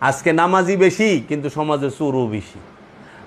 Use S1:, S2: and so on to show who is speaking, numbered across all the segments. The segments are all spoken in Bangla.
S1: আজকে নামাজি বেশি, কিন্তু সমাজে চোরও বেশি।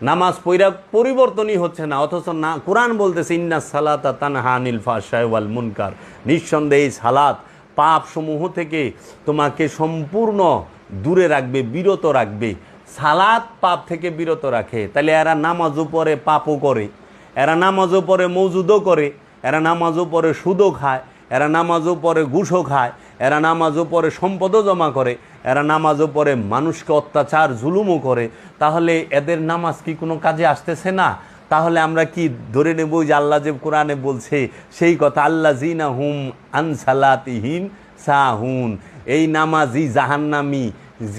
S1: নামাজ পৈরা পরিবর্তনই হচ্ছে না, অথচ না, কোরআন বলতেছে, ইন্না সালাতা তানহা আনিল ফাহশাই ওয়াল মুনকার। নিঃসন্দেহে সালাত পাপ সমূহ থেকে তোমাকে সম্পূর্ণ দূরে রাখবে, বিরত রাখবে। সালাত পাপ থেকে বিরত রাখে। তাহলে এরা নামাজও পড়ে, পাপও করে। এরা নামাজও পড়ে, মৌজুদও করে। এরা নামাজও পড়ে, সুদও খায়। এরা নামাজও পড়ে, ঘুষও খায়। এরা নামাজও পড়ে, সম্পদও জমা করে। এরা নামাজও পড়ে, মানুষকে অত্যাচার, জুলুমও করে। তাহলে এদের নামাজ কি কোনো কাজে আসতেছে না? তাহলে আমরা কি ধরে নেব যে আল্লাহ যে কোরআনে বলছে, সেই কথা আল্লাহ জিনা হুম আনসালাতিহিম সাহুন। এই নামাজি জাহান্নামি।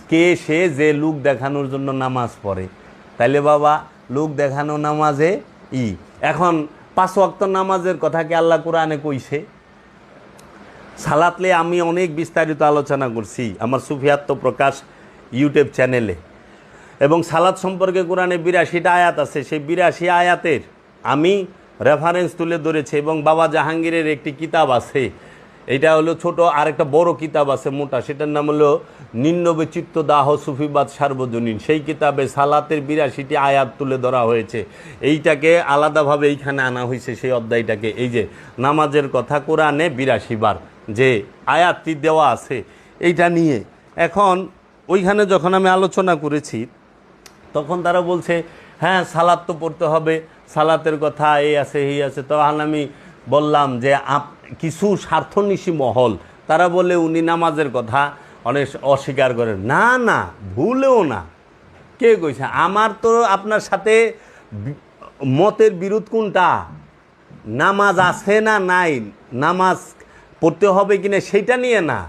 S1: কে সে যে লোক দেখানোর জন্য নামাজ পড়ে? তাইলে বাবা, লোক দেখানো নামাজে ই। এখন পাঁচ ওয়াক্ত নামাজের কথা কি আল্লাহ কোরআনে কইছে? সালাতলে আমি অনেক বিস্তারিত আলোচনা করছি, আমার সুফিয়াত্ম প্রকাশ ইউটিউব চ্যানেলে। এবং সালাদ সম্পর্কে কোরআনে বিরাশিটা আয়াত আছে, সেই বিরাশি আয়াতের আমি রেফারেন্স তুলে ধরেছি এবং বাবা জাহাঙ্গীরের একটি কিতাব আছে, এটা হলো ছোট আর একটা বড় কিতাব আছে মোটা, সেটার নাম হলো নিম্নবিচিত্ত দাহ সুফিবাদ সার্বজনীন। সেই কিতাবে সালাতের বিরাশিটি আয়াত তুলে ধরা হয়েছে। এইটাকে আলাদাভাবে এইখানে আনা হয়েছে, সেই অধ্যায়টাকে। এই যে, নামাজের কথা কোরআনে বিরাশি বার। যে আয়াতটি দেওয়া আছে, এইটা নিয়ে। এখন ওইখানে যখন আমি আলোচনা করেছি, তখন তারা বলছে হ্যাঁ সালাদ তো পড়তে হবে, সালাতের কথা এই আছে এই আছে। তখন আমি বললাম যে কিছু স্বার্থনিশী মহল, তারা বলে উনি নামাজের কথা অনেক অস্বীকার করেন। না না, ভুলেও না। কে কইছে? আমার তো আপনার সাথে মতের বিরোধ কোনটা? নামাজ আছে না নাই? নামাজ পড়তে হবে কিনা সেইটা নিয়ে না।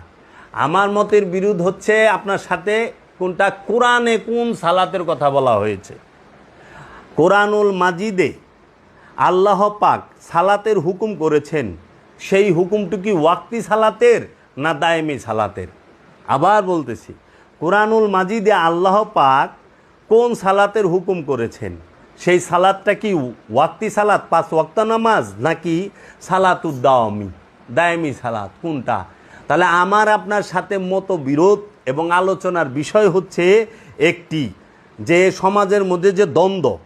S1: আমার মতের বিরোধ হচ্ছে আপনার সাথে কোনটা কোরআনে কোন সালাতের কথা বলা হয়েছে। কোরআনুল মাজিদে আল্লাহ পাক সালাতের হুকুম করেছেন। সেই হুকুমটি কি ওয়াক্তি সালাতের না দায়েমি সালাতের? আবার বলতেছি, কোরআনুল মাজিদে আল্লাহ পাক কোন সালাতের হুকুম করেছেন? সেই সালাদটা কি ওয়াক্তি সালাত, পাঁচ ওয়াক্ত নামাজ নাকি সালাতুদ্দাওয়ামি দায়েমি সালাত, কোনটা? তাহলে আমার আপনার সাথে মতো বিরোধ এবং আলোচনার বিষয় হচ্ছে একটি, যে সমাজের মধ্যে যে দ্বন্দ্ব,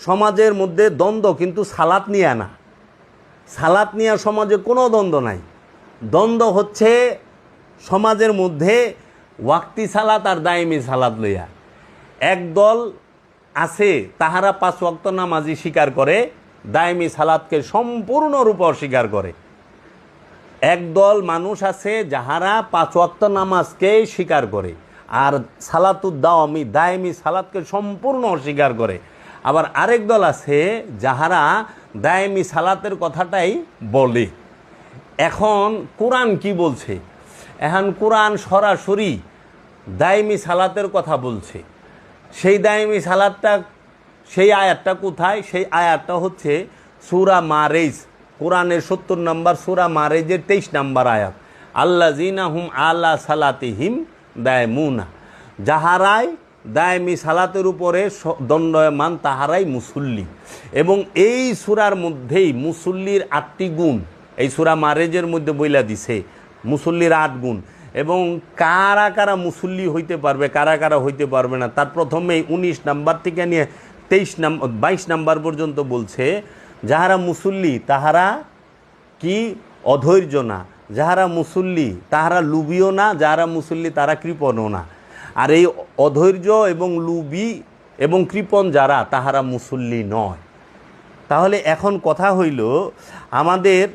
S1: সমাজের মধ্যে দ্বন্দ্ব কিন্তু সালাত নিয়ে না। সালাত নিয়ে সমাজে কোনো দ্বন্দ্ব নাই। দ্বন্দ্ব হচ্ছে সমাজের মধ্যে ওয়াক্তি সালাত আর দায়মি সালাত লইয়া। একদল আছে, তাহারা পাঁচ ওয়াক্ত নামাজি স্বীকার করে, দায়মি সালাতকে সম্পূর্ণরূপে অস্বীকার করে। একদল মানুষ আছে যাহারা পাঁচ ওয়াক্ত নামাজকে স্বীকার করে, আর সালাতুদ্দাওয়ামি দায়মি সালাতকে সম্পূর্ণ অস্বীকার করে। আবার আরেক দল আছে যাহারা দায়মি সালাতের কথাটাই বলে। এখন কোরআন কি বলছে? এখন কোরআন সরাসরি দায়মি সালাতের কথা বলছে। সেই দায়মি সালাদটা, সেই আয়াতটা কোথায়? সেই আয়াতটা হচ্ছে সুরা মারেজ। কোরআনের সত্তর নম্বর সুরা মারেজের তেইশ নম্বর আয়াত আল্লা জিনা হুম আল্লাহ সালাতিহিম দায়মুনা, যাহারাই দায়মি সালাতের উপরে দণ্ডয়মান তাহারাই মুসল্লি। এবং এই সুরার মধ্যেই মুসল্লির আটটি গুণ, এই সুরা মারেজের মধ্যে বইলা দিছে, মুসল্লির আট গুণ। এবং কারা কারা মুসল্লি হইতে পারবে, কারা কারা হইতে পারবে না, তার প্রথমেই উনিশ নাম্বার থেকে নিয়ে তেইশ নাম্বার বাইশ নাম্বার পর্যন্ত বলছে যাহারা মুসল্লি, তাহারা কি? অধৈর্য না। যাহারা মুসল্লি, তাহারা লুবিও না। যাহারা মুসল্লি তারা কৃপণও না। আর এই অধৈর্য এবং লুবি এবং কৃপণ যারা, তাহারা মুসল্লি নয়। তাহলে এখন কথা হইল, আমাদের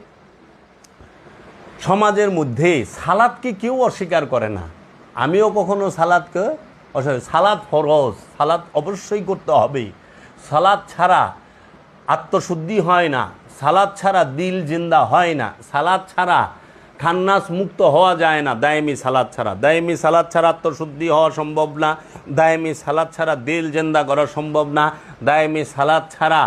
S1: সমাজের মধ্যে সালাদকে কেউ অস্বীকার করে না। আমিও কখনো সালাদকে সালাদ ফরজ, সালাদ অবশ্যই করতে হবে সালাদ ছাড়া আত্মশুদ্ধি হয় না, সালাদ ছাড়া দিল জিন্দা হয় না, সালাদ ছাড়া খান্নাস মুক্ত হওয়া যায় না, দায়েমি সালাদ ছাড়া। দায়েমি সালাদ ছাড়া আত্মশুদ্ধি হওয়া সম্ভব না, দায়েমি সালাদ ছাড়া দিল জিন্দা করা সম্ভব না, দায়েমি সালাদ ছাড়া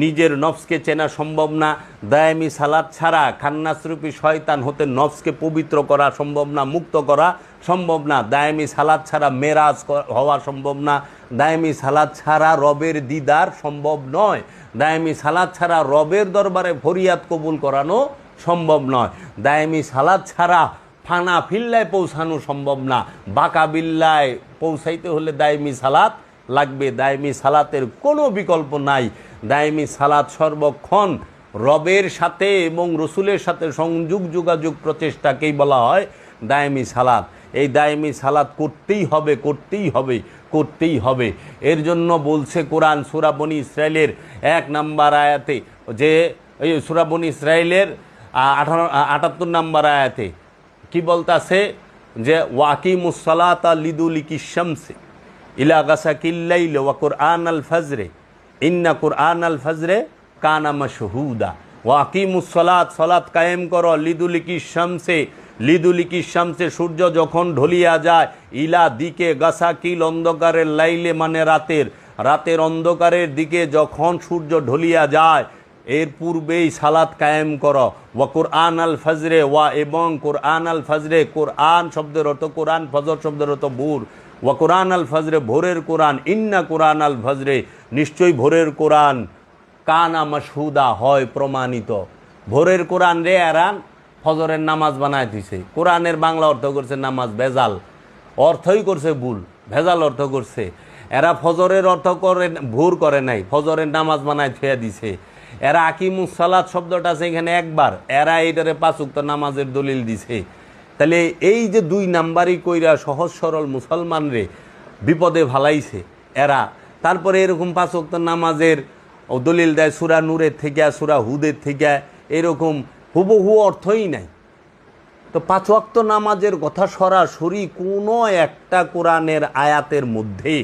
S1: নিজের নফসকে চেনা সম্ভব না, দায়ামি সালাদ ছাড়া খান্নাসরূপী শয়তান হতে নফসকে পবিত্র করা সম্ভব না, মুক্ত করা সম্ভব না, দায়ামি সালাদ ছাড়া মেরাজ হওয়া সম্ভব না, দায়ামি সালাদ ছাড়া রবের দিদার সম্ভব নয়, দায়ামি সালাদ ছাড়া রবের দরবারে ফরিয়াদ কবুল করানো সম্ভব নয়, দায়ামি সালাদ ছাড়া ফানা ফিল্লায় পৌঁছানো সম্ভব না, বাঁকা বিল্লায় পৌঁছাইতে হলে দায়মি সালাত লাগবে, দায়মি সালাতের কোনো বিকল্প নাই। দায়মি সালাত সর্বক্ষণ রবের সাথে এবং রসুলের সাথে সংযোগ, যোগাযোগ, প্রচেষ্টাকেই বলা হয় দায়মি সালাত। এই দায়মি সালাত করতেই হবে করতেই হবে করতেই হবে। এর জন্য বলছে কোরআন সুরাবনি ইসরায়েলের এক নাম্বার আয়াতে যে, এই সুরাবনি ইসরায়েলের আঠারো আটাত্তর নাম্বার আয়াতে কি বলতাছে? যে ওয়াকিমুসলাত লিদুলিকি শামসে। ইলা গাসা কিল্লাইল ওয়া কোরআন আল ফজরে। ইন্না কোরআন আল ফজরে কানা মশহুদা। ওয়াকিমুসলাত সলাত কায়েম করো। লিদুলিকি শামসে লিদুলিকি শামসে সূর্য যখন ঢলিয়া যায়, ইলা দিকে গাসাকিল অন্ধকারের লাইলে মানে রাতের। রাতের অন্ধকারের দিকে যখন সূর্য ঢলিয়া যায় এর পূর্বেই সালাত কায়েম কর। ওয়া কোরআন আল ফজরে ওয়া এবং কোরআন আল ফজরে, কোরআন শব্দের অর্থ কোরআন, ফজর শব্দের অর্থ ভোর। ওয়া কোরআন আল ফজরে ভোরের কোরআন, ইন্না কোরআন আল ফজরে নিশ্চয়ই ভোরের কোরআন কানা মাসহুদা হয়, প্রমাণিত। ভোরের কোরআন রে এরান ফজরের নামাজ বানায় দিছে। কোরআনের বাংলা অর্থ করছে নামাজ ভেজাল। অর্থই করছে ভুল, ভেজাল অর্থ করছে। এরা ফজরের অর্থ করে, ভুর করে নাই, ফজরের নামাজ বানায় থুয়া দিছে। এরা আকিমুস সালাত শব্দটা আছে এখানে একবার। এরা এইটারে পাঁচুক্ত নামাজের দলিল দিছে। তাহলে এই যে দুই নাম্বারই কইরা সহজ সরল মুসলমান রে বিপদে ভালাইছে এরা। তারপরে এরকম পাঁচক্ত নামাজের দলিল দেয় সুরা নূরের থেকে, সুরা হুদের থেকে, এরকম হুবহু অর্থই নাই। তো পাঁচ ওয়াক্ত নামাজের কথা সরাসরি কোনো একটা কোরআনের আয়াতের মধ্যে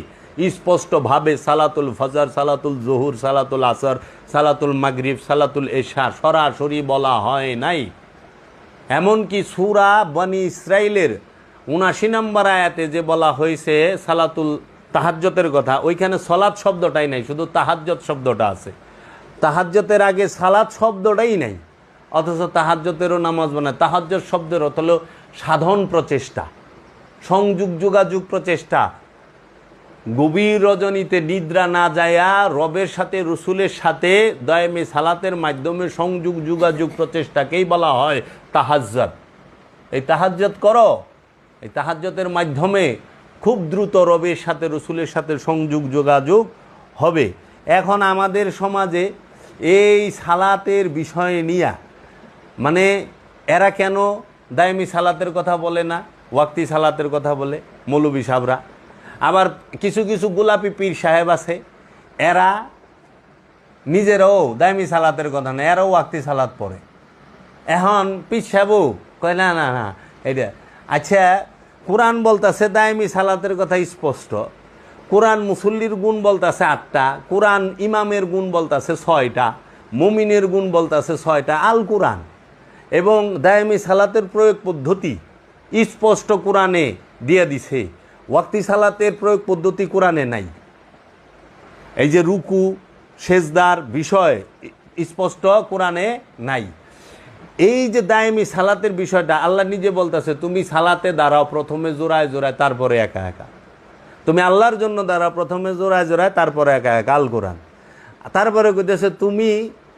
S1: স্পষ্টভাবে সালাতুল ফজর, সালাতুল জহুর, সালাতুল আসর, সালাতুল মাগরিব, সালাতুল এশা সরাসরি বলা হয় নাই। এমনকি সুরা বনি ইসরাইলের উনাশি নম্বর আয়াতে যে বলা হয়েছে সালাতুল তাহাজ্জতের কথা, ওইখানে সলাৎ শব্দটাই নাই, শুধু তাহাজ্জত শব্দটা আছে। তাহাজ্জতের আগে সালাত শব্দটাই নাই, অথচ তাহাজ্জতেরও নামাজ বানায় তাহাজ্জত শব্দের অর্থ হলো সাধন প্রচেষ্টা, সংযোগ যোগাযোগ প্রচেষ্টা গভীর রজনীতে নিদ্রা না যায়া রবের সাথে, রসুলের সাথে দয়ামে সালাতের মাধ্যমে সংযোগ, যোগাযোগ প্রচেষ্টাকেই বলা হয় তাহাজ্জত এই তাহাজ্জত করো। এই তাহাজ্জতের মাধ্যমে খুব দ্রুত রবের সাথে, রসুলের সাথে সংযোগ, যোগাযোগ হবে। এখন আমাদের সমাজে এই সালাতের বিষয় নিয়ে মানে এরা কেন দায়মি সালাতের কথা বলে না? ওয়াক্তি সালাতের কথা বলে মৌলবী সাহরা আবার কিছু কিছু গোলাপি পীর সাহেব আছে, এরা নিজেরাও দায়মি সালাতের কথা না, এরাও ওয়াক্তি সালাত পড়ে। এখন পীর সাহেবও কয়, না না না এটা আচ্ছা কোরআন বলতেছে দায়মি সালাতের কথা স্পষ্ট, কোরআন মুসল্লির গুণ বলতেছে আটটা, কোরআন ইমামের গুণ বলতেছে ছয়টা, মুমিনের গুণ বলতেছে ছয়টা, আল কোরআন, এবং দায়ামি সালাতের প্রয়োগ পদ্ধতি স্পষ্ট কোরআনে দিয়ে দিছে। ওয়াক্তি সালাতের প্রয়োগ পদ্ধতি কোরআনে নাই। এই যে রুকু, সেজদার বিষয় স্পষ্ট কোরআনে নাই। এই যে দায়মি সালাতের বিষয়টা আল্লাহ নিজে বলতেছে, তুমি সালাতে দাঁড়াও, প্রথমে জোড়ায় জোড়ায়, তারপরে একা একা। তুমি আল্লাহর জন্য দাঁড়াও, প্রথমে জোড়ায় জোড়ায়, তারপরে একা একা আল কোরআন তারপরে কইতেছে, তুমি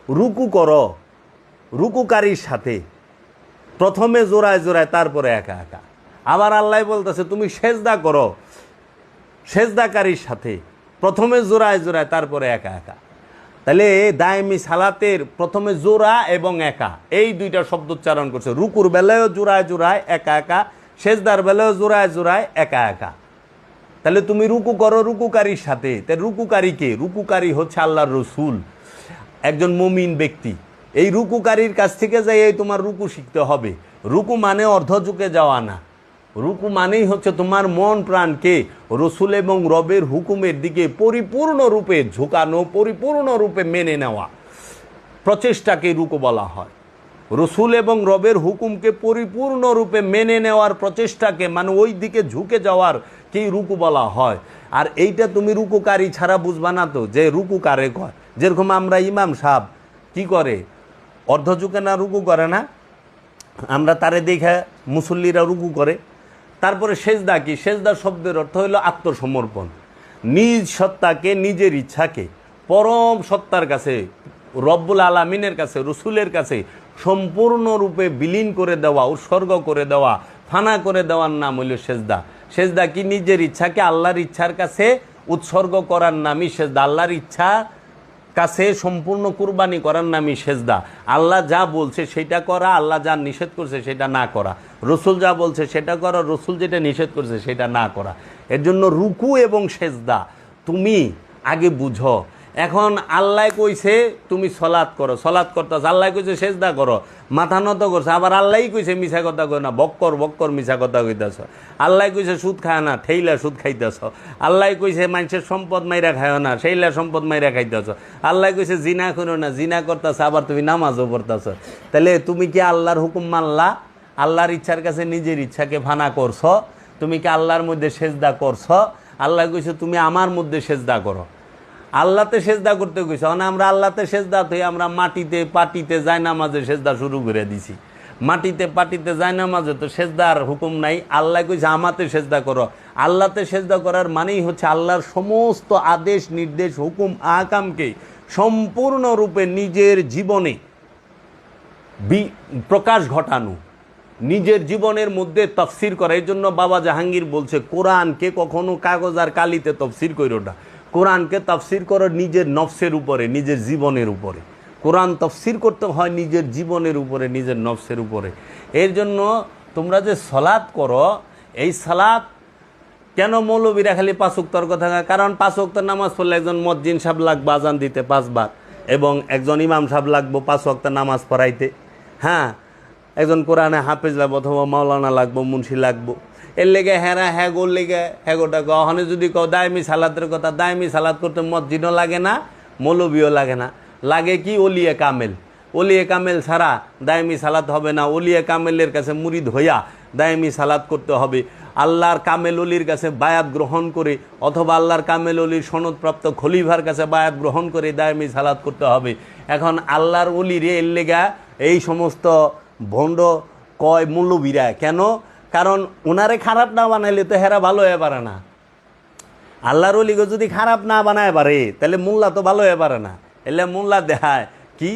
S1: রুকু করো, রুকুকারীর সাথে, প্রথমে জোড়ায় জোড়ায়, তারপরে একা একা। আবার আল্লাহ বলতেছে, তুমি সেজদা করো সেজদাকারীর সাথে। প্রথমে জোড়ায় জোড়ায়, তারপরে একা একা। তাহলে দায়মি সালাতের প্রথমে জোড়া এবং একা, এই দুইটা শব্দ উচ্চারণ করছে। রুকুর বেলায়ও জোড়ায় জোড়ায়, একা একা। সেজদার বেলায়ও জোড়ায় জোড়ায়, একা একা। তাহলে তুমি রুকু করো রুকুকারীর সাথে। তাই রুকুকারী কে? রুকুকারী হচ্ছে আল্লাহর রসুল, একজন মুমিন ব্যক্তি। এই রুকুকারীর কাছ থেকে যাই তোমার রুকু শিখতে হবে। রুকু মানে অর্ধযুগে যাওয়া না। রুকু মানেই হচ্ছে তোমার মন, প্রাণকে রসুল এবং রবের হুকুমের দিকে পরিপূর্ণরূপে ঝুঁকানো পরিপূর্ণরূপে মেনে নেওয়া। প্রচেষ্টাকে রুকু বলা হয়। রসুল এবং রবের হুকুমকে পরিপূর্ণরূপে মেনে নেওয়ার প্রচেষ্টাকে মানে ওই দিকে ঝুঁকে যাওয়ার কেই রুকু বলা হয়। আর এইটা তুমি রুকুকারী ছাড়া বুঝবা না তো যে রুকু কারে কয়। যেরকম আমরা ইমাম সাহ কি করে? অর্ধ ঝুঁকে না রুকু করে না? আমরা তারে দেখে মুসল্লিরা রুকু করে। তারপরে সেজদা কি? সেজদা শব্দের অর্থ হলো আত্মসমর্পণ। নিজ সত্তাকে, নিজের ইচ্ছাকে, পরম সত্তার কাছে, রব্বুল আলমিনের কাছে, রসুলের কাছে সম্পূর্ণরূপে বিলীন করে দেওয়া, উৎসর্গ করে দেওয়া, ফানা করে দেওয়ার নাম হইল সেজদা। সেজদা কি? নিজের ইচ্ছাকে আল্লাহর ইচ্ছার কাছে উৎসর্গ করার নামই সেজদা। আল্লাহর ইচ্ছা কাছে সম্পূর্ণ কুরবানি করার নামই সেজদা। আল্লাহ যা বলছে সেটা করা, আল্লাহ যা নিষেধ করছে সেটা না করা। রসুল যা বলছে সেটা করা, রসুল যেটা নিষেধ করছে সেটা না করা। এর জন্য রুকু এবং সেজদা, তুমি আগে বুঝো। এখন আল্লাহ কইছে, তুমি সলাৎ করো, সলাৎ করতেছ, আল্লাহ কইছে, সেজদা করো। মাথা নত করছে, আবার আল্লাহই কইছে, মিছা কথা কই না, বক্কর বক্কর, মিছা কথা কইতেছ। আল্লাহ কইছে, সুদ খায় না, ঠেইলা সুদ খাইতেছ। আল্লাহ কইছে, মানুষের সম্পদ মাইরা খায় না সেইলা সম্পদ মাইরা খাইতেছ। আল্লাহ কইছে, জিনা করো না, জিনা করতেছ, আবার তুমি নামাজও পড়তেছ। তাহলে তুমি কি আল্লাহর হুকুম মানলা? আল্লাহর ইচ্ছার কাছে নিজের ইচ্ছাকে ফানা করছ? তুমি কি আল্লাহর মধ্যে সেজদা করছ? আল্লাহ কইছে, তুমি আমার মধ্যে সেজদা করো। আল্লাহতে সেজদা করতে কইছে মানে আমরা আল্লাহতে সেজদা তুই আমরা মাটিতে পাটিতে জায়নামাজে সেজদা শুরু করে দিছি। মাটিতে পাটিতে জায়নামাজে তো সেজদার হুকুম নাই, আল্লাহ কইছে, আমাতে সেজদা করো। আল্লাহতে সেজদা করার মানেই হচ্ছে আল্লাহর সমস্ত আদেশ, নির্দেশ, হুকুম, আকামকে সম্পূর্ণরূপে নিজের জীবনে প্রকাশ ঘটানো, নিজের জীবনের মধ্যে তফসির করা। এই জন্য বাবা জাহাঙ্গীর বলছে কোরআনকে কখনো কাগজ আর কালিতে তফসির করো না। কোরআনকে তফসির করো নিজের নফসের উপরে, নিজের জীবনের উপরে। কোরআন তফসির করতে হয় নিজের জীবনের উপরে, নিজের নফসের উপরে। এর জন্য তোমরা যে সলাৎ করো, এই সালাত কেন মৌলবীরা খালি পাঁচ উক্তর কথা? কারণ পাঁচ উক্তর নামাজ পড়লে একজন মজ্জিন সাহেব লাগবে আজান দিতে পাঁচবার, এবং একজন ইমাম সাহেব লাগবো পাঁচ ওয়াক্ত নামাজ পড়াইতে। হ্যাঁ একজন কোরআনে হাফেজ লাগবো অথবা মাওলানা লাগবো, মুন্সি লাগবো। এর লেগে হেরা হ্যাঁ গোর লেগে হ্যাগোটা কখনো যদি কও দায়মি সালাতের কথা দায়মি সালাত করতে মসজিদও লাগে না, মৌলবীও লাগে না। লাগে কি? ওলিয়ে কামেল। ওলিয়ে কামেল ছাড়া দায়মি সালাত হবে না। ওলিয়ে কামেলের কাছে মুরিদ হইয়া দায়মি সালাত করতে হবে। আল্লাহর কামেল অলির কাছে বায়াত গ্রহণ করে অথবা আল্লাহর কামেল অলির সনদপ্রাপ্ত খলিফার কাছে বায়াত গ্রহণ করে দায়মি সালাত করতে হবে। এখন আল্লাহর অলির এর লেগা এই সমস্ত ভণ্ড কয় মূল্যবীরা কেন? কারণ ওনারে খারাপ না বানাইলে তো হেরা ভালো হয়ে পারে না। আল্লাহর অলিকে যদি খারাপ না বানায় পারে, তাহলে মোল্লা তো ভালো হয়ে পারে না। এলে মোল্লা দেখায়, কি?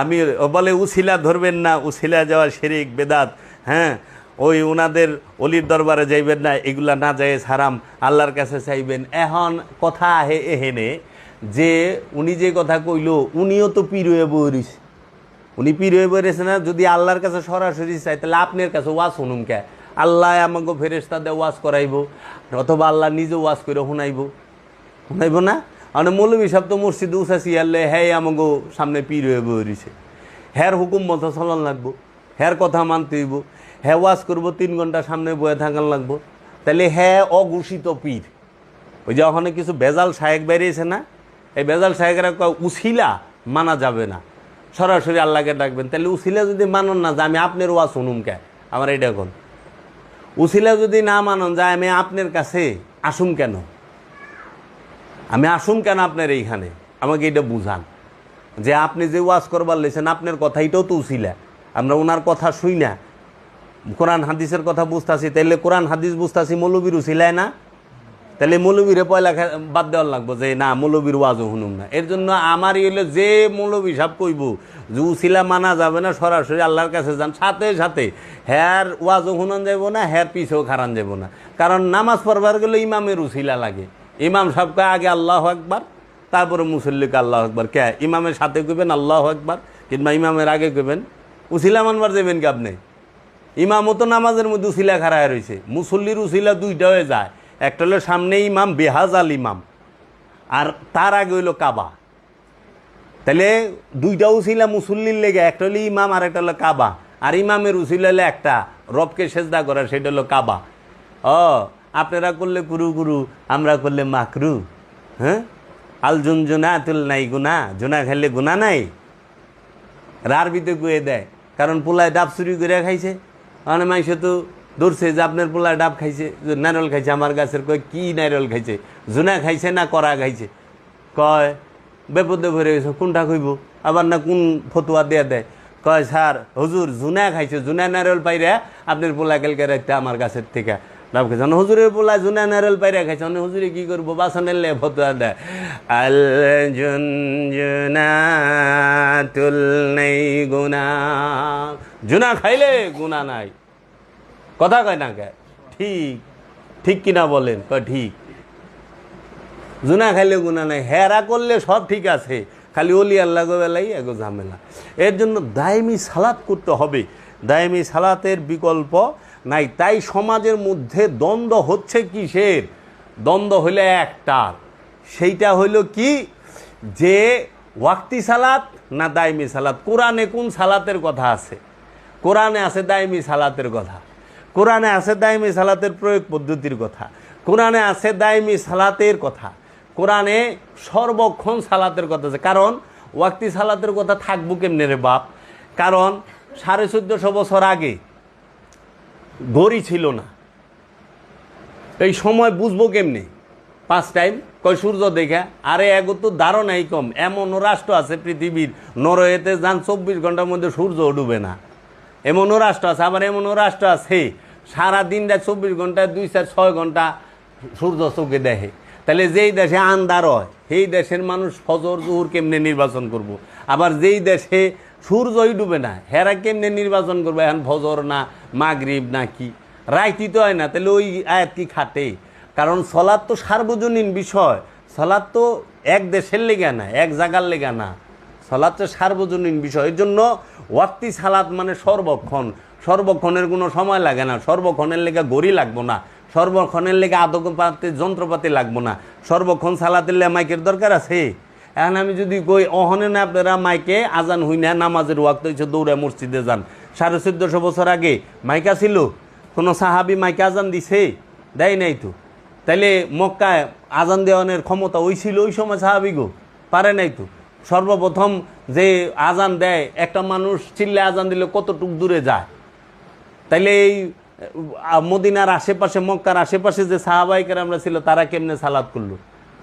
S1: আমি বলে, উছিলা ধরবেন না, উছিলা যাওয়া শেরিক, বেদাত হ্যাঁ? ওই ওনাদের অলির দরবারে যাইবেন না, এগুলা না যায় হারাম। আল্লাহর কাছে চাইবেন, এখন কথা আহে এহেনে যে উনি যে কথা কইল, উনিও তো পীর হয়ে বইরিস উনি পীর হয়ে বেড়েছে না, যদি আল্লাহর কাছে সরাসরি চাই তাহলে আপনার কাছে ওয়াজ শুনুম কে? আল্লাহ আমাকে ফেরেস্তা দিয়ে ওয়াজ করাইব, অথবা আল্লাহ নিজে ওয়াজ করে শুনাইব। শুনাইব না? মানে মৌলবী সাহেব তো মসজিদ উসাসি আল্লে হ্যাঁ আমাকে সামনে পীর হয়ে বেরিয়েছে হ্যার হুকুম মতো চলন লাগবো হ্যার কথা মানতে হইব হ্যাঁ ওয়াজ করব, তিন ঘণ্টা সামনে বয়ে থাকান লাগবো। তাহলে হ্যাঁ অঘোষিত পীর। ওই যে ওখানে কিছু বেজাল শায়েক বেরিয়েছে না? এই বেজাল কয় উছিলা মানা যাবে না। সরাসরি আল্লাহকে ডাকবেন। তাহলে উছিলা যদি মানন না যে আমি আপনার ওয়াজ শুনুম কে? আমার এইটা এখন উছিলা যদি না মানন যায় আমি আপনার কাছে আসুম কেন? আমি আসুম কেন আপনার এইখানে? আমাকে এটা বুঝান। যে আপনি যে ওয়াজ করবার লেছেন, আপনার কথা এটাও তো উসিলা। আমরা ওনার কথা শুই না। কোরআন হাদিসের কথা বুঝতেছি, তাইলে কোরআন হাদিস বুঝতেছি মৌলবীর উসিলায় না? তাহলে মৌলবীরে পয়লা বাদ দেওয়ার লাগবো যে, না, মৌলবীর ওয়াজও শুনুম না। এর জন্য আমারই হলে যে মৌলবী সাহেব কইব যে উছিলা মানা যাবে না, সরাসরি আল্লাহর কাছে যান। সাথে সাথে হ্যার ওয়াজও শুনান যাব না হ্যার পিছেও খারান যাব না। কারণ নামাজ পড়বার গেলে ইমামের উছিলা লাগে। ইমাম সাহেবকে আগে আল্লাহ একবার তারপরে মুসল্লিকে আল্লাহ একবার কে? ইমামের সাথে কইবেন আল্লাহ একবার কিংবা ইমামের আগে কইবেন উছিলা মানবার যাবেন কি আপনি? ইমামও তো নামাজের মধ্যে উসিলা খাড়ায় রয়েছে মুসল্লির উসিলা দুইটা হয়ে যায়। একটা হলো সামনে ইমাম, বেহাজ আল ইমাম। আর তার আগে হইল কাবা। তাহলে দুইটা উসিলা মুসল্লির লেগে একটা হলো ইমাম আর একটা হলো কাবা। আর ইমামের উসিলা হলো একটা, রবকে সেজদা করা, সেটা হলো কাবা। ও, আপনারা করলে কুরু কুরু, আমরা করলে মাকরু হ্যাঁ? আল জুন জুনা তুল নাই গুনা, জুনা খাইলে গুনা নাই। রারবিতে গুয়ে দেয়, কারণ পোলায় ডাব চুরি করে খাইছে। মানে মাইসে তো ধরছে যে আপনার পোলায় ডাব খাইছে নারল খাইছে, আমার গাছের কয়, কি নারল খাইছে? জুনা খাইছে না করা খাইছে? কয় বেপদে ভরে গেছে, কোনটা কইব আবার না কোন ফতুয়া দিয়ে দেয়? কয়, স্যার, হুজুর, জুনা খাইছে, জুনা নারল পাইরে আপনার পোলা কালকে রাখতে আমার গাছের থেকে ডাব খাইছে। অন্য হুজুরে বলা জুনা নারেল পাইরা খাইছে। অন্য হুজুরে কি করব? বাসনের লে ফতুয়া দেয়। আল জুন জুনাতুল নেই গুনা জুনা খাইলে গুনা নাই। কথা কয় না কে? ঠিক ঠিক কিনা বলেন, কয় ঠিক। জুনা খাইলে গুণা নাই, হেরা করলে সব ঠিক আছে, খালি অলি আল্লাহ বেলাই এগো ঝামেলা। এর জন্য দায়মি সালাত করতে হবে। দায়মি সালাতের বিকল্প নাই, তাই সমাজের মধ্যে দ্বন্দ্ব হচ্ছে কিসের? দ্বন্দ্ব হইলে একটা, সেইটা হইল কি? যে ওয়াক্তি সালাত না দায়মি সালাত? কোরআনে কোন সালাতের কথা আছে? কোরআনে আছে দায়মি সালাতের কথা। কোরআনে আছে দায়মি সালাতের প্রয়োগ পদ্ধতির কথা। কোরআনে আছে দায়মি সালাতের কথা। কোরআনে সর্বক্ষণ সালাতের কথা আছে। কারণ, ওয়াক্তি সালাতের কথা থাকব কেমনে রে বাপ? কারণ, সাড়ে চোদ্দশো বছর আগে ঘড়ি ছিল না। এই সময় বুঝব কেমনি? পাঁচ টাইম, কয় সূর্য দেখা? আরে এগো তো ধারণাই কম। এমনও রাষ্ট্র আছে পৃথিবীর। নরওয়েতে যান চব্বিশ ঘণ্টার মধ্যে সূর্য ডুবে না। এমনও রাষ্ট্র আছে, আবার এমনও রাষ্ট্র আছে সারা দিনটা চব্বিশ ঘণ্টা, দুই চার ছয় ঘণ্টা সূর্য চোখে দেখে। তাহলে যেই দেশে আন্দার হয়, সেই দেশের মানুষ ফজর, জুহুর কেমনে নির্বাচন করব। আবার যেই দেশে সূর্যই ডুবে না, হেরা কেমনে নির্বাচন করবে? এখন ফজর না, মাগরিব না কি? রাইতি তো হয় না, তাহলে ওই আয়াত কি খাটে? কারণ সলাদ তো সার্বজনীন বিষয়। সলাদ তো এক দেশের লেগা না, এক জায়গার লেগা না। সালাদ তো সার্বজনীন বিষয়। এর জন্য ওয়াক্তি সালাদ মানে সর্বক্ষণ। সর্বক্ষণের কোনো সময় লাগে না, সর্বক্ষণের লেগে গড়ি লাগবো না, সর্বক্ষণের লেগে আদকপাতি যন্ত্রপাতি লাগবো না, সর্বক্ষণ সালাতের লে মাইকের দরকার আছে? এখন আমি যদি কই, অহনে না আপনারা মাইকে আজান হই না, নামাজের ওয়াক্ত হচ্ছে দৌড়ে মসজিদে যান। সাড়ে চোদ্দশো বছর আগে মাইকা ছিল কোনো সাহাবি মাইকে আজান দিছে? দেয় নাই তো। তাইলে মক্কায় আজান দেওয়ানের ক্ষমতা ওই ছিল ওই সময় সাহাবিগো পারে নাই তো। সর্বপ্রথম যে আজান দেয়, একটা মানুষ চিল্লে আজান দিলে কতটুক দূরে যায়? তাইলে এই মদিনার আশেপাশে, মক্কার আশেপাশে যে সাহাবাহিকের আমরা ছিল, তারা কেমনে সালাদ করল?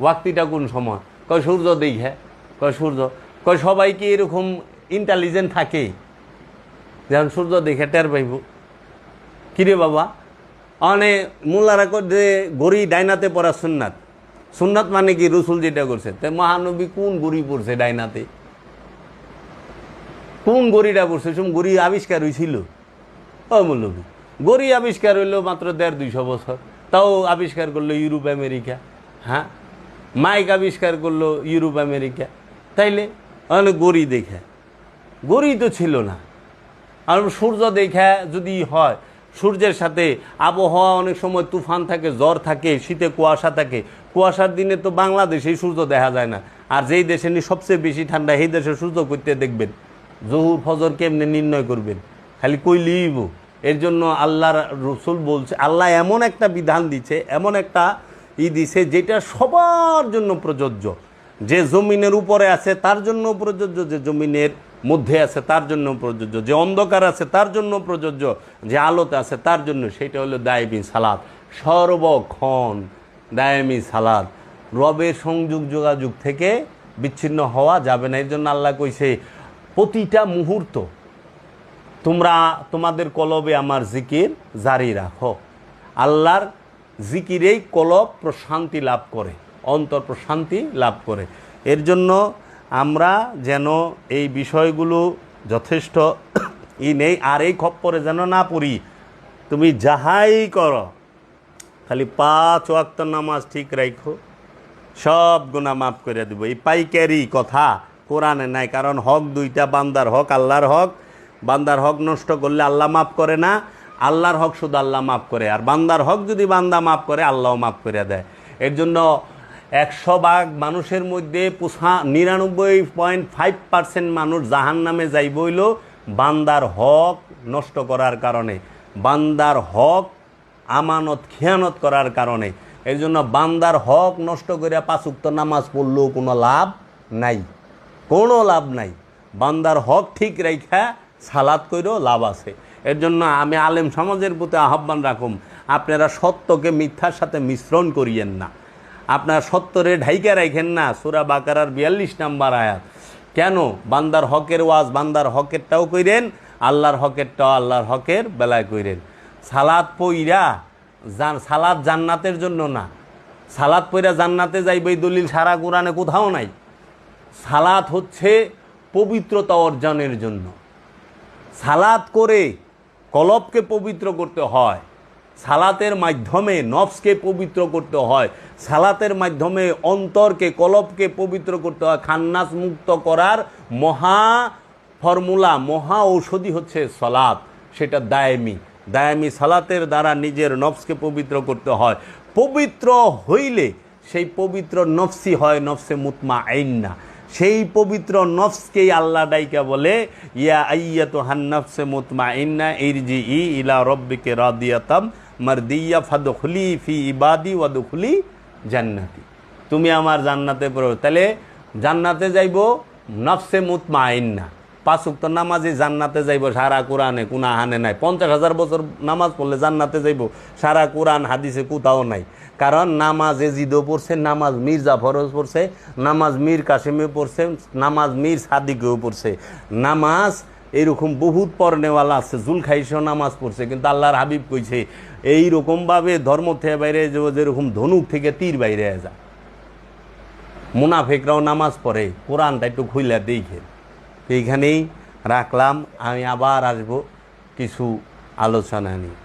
S1: ওয়াক্তিটা কোন সময়? কয়, সূর্য দেখে কয়, সূর্য। কয়, সবাই কি এরকম ইন্টেলিজেন্ট থাকে? যেমন সূর্য দেখে টের পাইব। কিরে বাবা? অনে মোল্লারা যে গড়ি ডাইনাতে পড়া সুন্নাত। সুন্নাত মানে কি? রসুল যেটা করছে। তাই মহানবী কোন গড়ি পড়ছে ডাইনাতে? কোন গড়িটা পড়ছে? সব গড়ি আবিষ্কার হয়েছিল অমূল্যবী গড়ি আবিষ্কার হইল মাত্র দেড় দুইশো বছর। তাও আবিষ্কার করল ইউরোপ, আমেরিকা। হ্যাঁ? মাইক আবিষ্কার করল ইউরোপ, আমেরিকা। তাইলে? অনেক গড়ি দেখে। গড়ি তো ছিল না। আর সূর্য দেখা যদি হয়, সূর্যের সাথে আবহাওয়া অনেক সময় তুফান থাকে, জ্বর থাকে, শীতে কুয়াশা থাকে। কুয়াশার দিনে তো বাংলাদেশেই সূর্য দেখা যায় না। আর যেই দেশে সবচেয়ে বেশি ঠান্ডা, সেই দেশে সূর্য করতে দেখবেন। জহুর ফজর কেমনে নির্ণয় করবেন? খালি কই লিব এর জন্য আল্লাহর রসুল বলছে, আল্লাহ এমন একটা বিধান দিছে, এমন একটা ই দিছে যেটা সবার জন্য প্রযোজ্য। যে জমিনের উপরে আছে তার জন্য প্রযোজ্য, যে জমিনের মধ্যে আছে তার জন্য প্রযোজ্য, যে অন্ধকার আছে তার জন্য প্রযোজ্য, যে আলোতে আছে তার জন্য, সেটা হলো দায়মি সালাদ। সর্বক্ষণ দায়মি সালাদ। রবের সংযোগ যোগাযোগ থেকে বিচ্ছিন্ন হওয়া যাবে না। এর জন্য আল্লাহ কইছে, প্রতিটা মুহূর্ত তোমরা তোমাদের কলবে আমার জিকির জারি রাখো। আল্লাহর জিকিরেই কলব প্রশান্তি লাভ করে, অন্তর প্রশান্তি লাভ করে। এর জন্য আমরা যেন এই বিষয়গুলো যথেষ্ট ই নেই, আর এই খপ্পরে যেন না পড়ি। তুমি যাহাই করো, খালি পাঁচ ওয়াক্ত নামাজ ঠিক রাখো সব গুণা মাফ করে দেবো। এই পাইকারি কথা কোরআনে নাই, কারণ হক দুইটা বান্দার হক, আল্লাহর হক। বান্দার হক নষ্ট করলে আল্লাহ মাফ করে না, আল্লাহর হক শুধু আল্লাহ মাফ করে। আর বান্দার হক যদি বান্দা মাফ করে, আল্লাহও মাফ করে দেয়। এর জন্য একশো ভাগ মানুষের মধ্যে পোষা নিরানব্বই পয়েন্ট ফাইভ পার্সেন্ট মানুষ জাহান নামে যাইব হইল বান্দার হক নষ্ট করার কারণে। বান্দার হক আমানত, খেয়ানত করার কারণে। এই জন্য বান্দার হক নষ্ট করে পাঁচুক্ত নামাজ পড়লেও কোনো লাভ নাই। কোনো লাভ নাই। বান্দার হক ঠিক রেখা সালাদ করেও লাভ আছে। এর জন্য আমি আলেম সমাজের প্রতি আহ্বান রাখুম, আপনারা সত্যকে মিথ্যার সাথে মিশ্রণ করিয়েন না। আপনার সত্যরে ঢাইকা রাখেন না, সুরা বাকারার বিয়াল্লিশ নাম্বার আয়াত। কেন? বান্দার হকের ওয়াজ বান্দার হকেরটাও কইরেন, আল্লাহর হকেরটাও আল্লাহর হকের বেলায় কইরেন। সালাদ পইরা জান, সালাদ জান্নাতের জন্য না। সালাদ পইরা জান্নাতে যাইবে দলিল সারা কোরআনে কোথাও নাই। সালাত হচ্ছে পবিত্রতা অর্জনের জন্য। সালাত করে কলবকে পবিত্র করতে হয়। সালাতের মাধ্যমে নফসকে পবিত্র করতে হয়। সালাতের মাধ্যমে অন্তরকে, কলবকে পবিত্র করতে হয়। খান্নাস মুক্ত করার মহা ফর্মুলা, মহা ঔষধি হচ্ছে সলাৎ সেটা দায়েমি। দায়ামি সালাতের দ্বারা নিজের নফসকে পবিত্র করতে হয়। পবিত্র হইলে সেই পবিত্র নফসি হয় নফসে মুতমা আইন্না সেই পবিত্র নফসকেই আল্লাহ ডাইকা বলে, ইয়া আইয়া তো হান্নফসে মুতমা ইন্না ইরজি ই ইলা রব্বিকে রাদিয়াতাম মারদিয়া ফাদুখলি ফি ইবাদি ওয়াদুখলি জান্নাতি। তুমি আমার জান্নাতে পড়ো। তাহলে জান্নাতে যাইব নফসে মুতমা আইন্না পাঁচ উক্ত নামাজে জান্নাতে যাইব, সারা কোরআনে কোন হানে নাই। পঞ্চাশ হাজার বছর নামাজ পড়লে জান্নাতে যাইব, সারা কোরআন, হাদিসে কোথাও নাই। কারণ নামাজ এজিদও পড়ছে, নামাজ মীর জাফরও পড়ছে, নামাজ মীর কাসিমে পড়ছে, নামাজ মীর সাদিকেও পড়ছে। নামাজ এরকম বহুত পর্নেওয়ালা আছে জুল জুলখাইশও নামাজ পড়ছে, কিন্তু আল্লাহর হাবিব কইছে, এইরকমভাবে ধর্ম থেকে বাইরে যেরকম ধনুক থেকে তীর বাইরে যায় মুনাফেকরাও নামাজ পড়ে, কোরআনটা একটু খুইলা দেখে এইখানেই রাখলাম আমি আবার আসব কিছু আলোচনা নিয়ে।